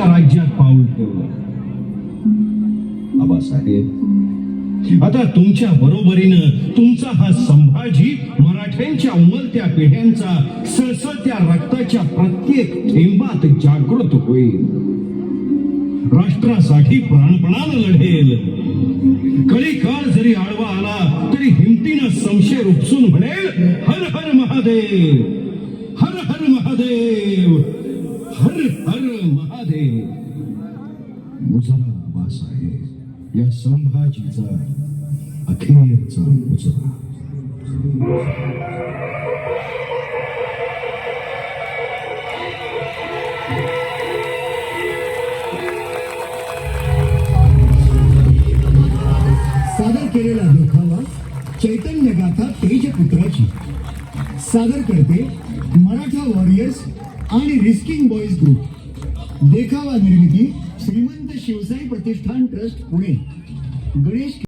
मराठ्यांच्या राज्यात पाऊल ठेवलं. आबासाहेब आता तुमच्या बरोबरीनं तुमचा हा संभाजी मराठ्यांच्या उमलत्या पिढ्यांचा सळसळत्या रक्ताच्या प्रत्येक थेंबात जागृत होईल. राष्ट्रासाठी प्राणपणानं लढेल. कळी काळ जरी आडवा आला तरी हिमतीनं संशय उपसून म्हणेल हर हर महादेव हर हर महादेव हर हर महादेव। मुजरा बासाहेब या संभाजीचा अखेरचा मुजरा। सादर केलेला देखावा चैतन्य गाथा तेजपुत्राची। सादर करते मराठा वॉरियर्स आणि रिस्किंग बॉईज ग्रुप देखावा निर्मिती श्रीमंत शिवसाई प्रतिष्ठान ट्रस्ट पुणे. गणेश